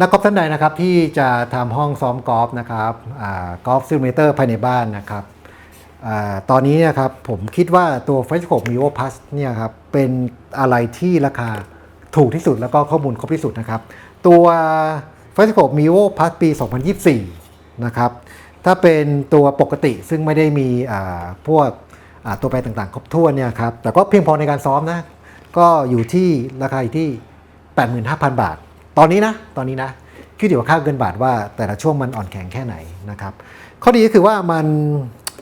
นักกอล์ฟท่านใดนะครับที่จะทำห้องซ้อมกอล์ฟนะครับกอล์ฟซิมูเลเตอร์ภายในบ้านนะครับอตอนนี้นะครับผมคิดว่าตัว f r e s c o Mio Plus เนี่ยครับเป็นอะไรที่ราคาถูกที่สุดแล้วก็ข้อมูลครบที่สุดนะครับ ตัว f r e s c o Mio Plus ปี 2024 นะครับถ้าเป็นตัวปกติซึ่งไม่ได้มีพวกตัวแปรต่างๆ ครบถ้วนเนี่ยครับแต่ก็เพียงพอในการซ้อมนะก็อยู่ที่ราคาที่ 85,000 บาท ตอนนี้นะตอนนี้นะขึ้นอยู่กับค่าเงินบาทว่าแต่ละช่วงมันอ่อนแข็งแค่ไหนนะครับข้อดีก็คือว่ามัน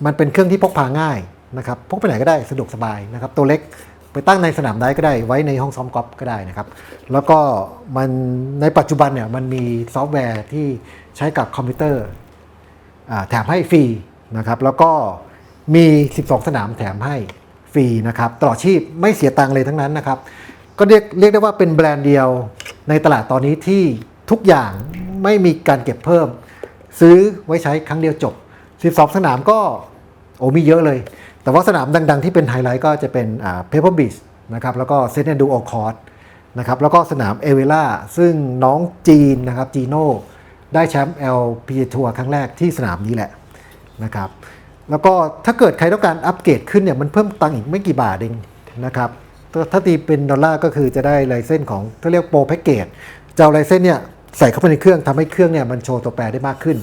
มันเป็นเครื่องที่พกพาง่ายนะครับพกไปไหนก็ได้สะดวกสบายนะครับตัวเล็กไปตั้งในสนามได้ก็ได้ไว้ในห้องซ้อมกอล์ฟก็ได้นะครับแล้วก็มันในปัจจุบันเนี่ยมันมีซอฟต์แวร์ที่ใช้กับคอมพิวเตอร์แถมให้ฟรีนะครับแล้วก็มี 12 สนามแถมให้ฟรีนะครับตลอดชีพไม่เสียตังค์เลยทั้งนั้นนะครับก็เรียกเรียกได้ว่าเป็นแบรนด์เดียว ในตลาดตอนนี้ที่ทุกอย่างไม่มีการเก็บเพิ่ม ซื้อไว้ใช้ครั้งเดียวจบ 12 สนามก็โอ้มีเยอะเลย แต่ว่าสนามดัง ๆ ที่เป็นไฮไลท์ก็จะเป็นอ่า Pebble Beach นะครับแล้วก็เซนต์ดูโอคอร์ดนะครับแล้วก็สนามเอเวล่าซึ่งน้องจีนนะครับจีโน่ได้แชมป์ LPGA ทัวร์ครั้งแรกที่สนามนี้แหละนะครับแล้วก็ถ้าเกิดใครต้องการอัปเกรดขึ้นเนี่ยมันเพิ่มตังค์อีกไม่กี่บาทเองนะครับ ถ้าตีเป็นดอลลาร์ก็คือจะได้ลเซนส์ของเขาเรียกโปรแพ็กเกจจะเอาลเซนส์เนี่ยใส่เข้าไปในเครื่องทำให้เครื่องเนี่ยมันโชว์ตัวแปรได้มากขึ้น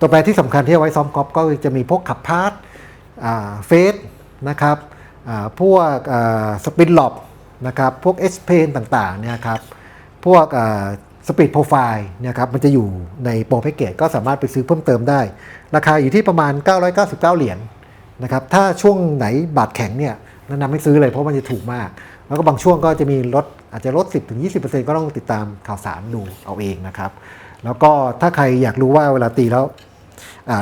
ตัวแปรที่สำคัญที่เอาไว้ซ้อมกอล์ฟก็จะมีพวกขับพาร์ทเฟสนะครับพวกสปินหลบนะครับพวกเอสเพนต่างๆเนี่ยครับพวกสปีดโปรไฟล์นี่ยครับมันจะอยู่ในโปรแพ็กเกจก็สามารถไปซื้อเพิ่มเติมได้ ราคาอยู่ที่ประมาณ 999 เหรียญนะครับถ้าช่วงไหนบาทแข็งเนี่ย แนะนำให้ซื้อเลยเพราะมันจะถูกมาก แล้วก็บางช่วงก็จะมีลดอาจจะลด 10-20%ก็ต้องติดตามข่าวสารดูเอาเองนะครับ แล้วก็ถ้าใครอยากรู้ว่าเวลาตีแล้ว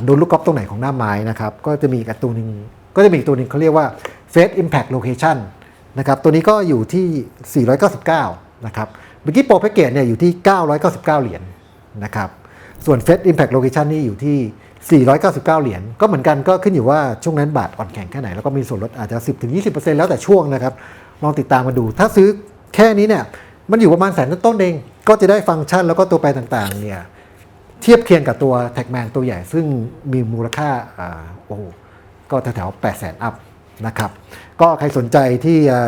โดนลูกกอล์ฟตรงไหนของหน้าไม้นะครับ ก็จะมีอีกตัวหนึ่งก็จะมีอีกตัวหนึ่งเขาเรียกว่า Face Impact Location นะครับตัวนี้ก็อยู่ที่ 499 นะครับเมื่อกี้โปรแพ็กเกจเนี่ยอยู่ที่ 999 เหรียญนะครับส่วน Face Impact Location นี่อยู่ที่ 499 เหรียญก็เหมือนกันก็ขึ้นอยู่ว่าช่วงนั้นบาทอ่อนแข็งแค่ไหน แล้วก็มีส่วนลดอาจจะ 10-20%แล้วแต่ช่วงนะครับ ลองติดตามมาดู ถ้าซื้อแค่นี้เนี่ยมันอยู่ประมาณแสนต้นเอง ก็จะได้ฟังก์ชันแล้วก็ตัวแปรต่างๆเนี่ยเทียบเคียงกับตัวแท็กแมนตัวใหญ่ซึ่งมีมูลค่าอ่าโอ้ก็แถวๆ8 0 0 0 0 0อัพนะครับก็ใครสนใจที่จะ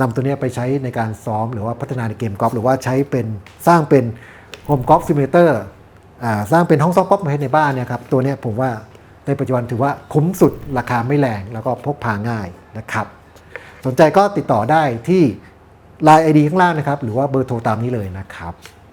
นำตัวเนี้ยไปใช้ในการซ้อมหรือว่าพัฒนาในเกมกอล์ฟหรือว่าใช้เป็นสร้างเป็นโฮมกอล์ฟซิมูเลเตอร์ สร้างเป็นห้องซ้อมกอปมาให้ในบ้านเนี่ยครับตัวนี้ผมว่าในปัจจุบันถือว่าคุ้มสุดราคาไม่แรงแล้วก็พกพาง่ายนะครับ สนใจก็ติดต่อได้ที่ Line ID ข้างล่างนะครับ หรือว่าเบอร์โทรตามนี้เลยนะครับ